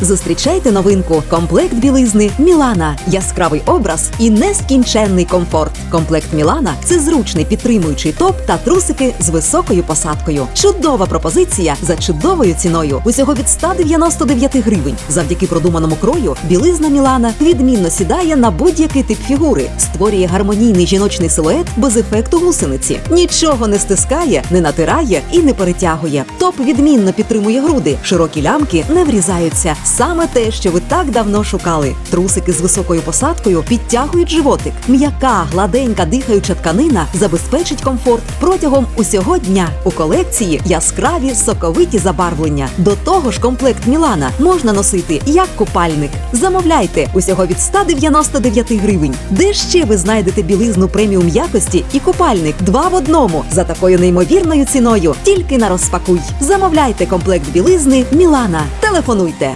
Зустрічайте новинку. Комплект білизни Мілана. Яскравий образ і нескінченний комфорт. Комплект Мілана це зручний підтримуючий топ та трусики з високою посадкою. Чудова пропозиція за чудовою ціною. Усього від 199 гривень. Завдяки продуманому крою білизна Мілана відмінно сідає на будь-який тип фігури, створює гармонійний жіночний силует без ефекту гусениці. Нічого не стискає, не натирає і не перетягує. Топ відмінно підтримує груди. Широкі лямки не врізаються. Саме те, що ви так давно шукали. Трусики з високою посадкою підтягують животик. М'яка, гладенька, дихаюча тканина забезпечить комфорт протягом усього дня. У колекції яскраві соковиті забарвлення. До того ж, комплект Мілана можна носити як купальник. Замовляйте усього від 199 гривень. Де ще ви знайдете білизну преміум якості і купальник два в одному за такою неймовірною ціною. Тільки на розпакуй. Замовляйте комплект білизни Мілана. Телефонуйте.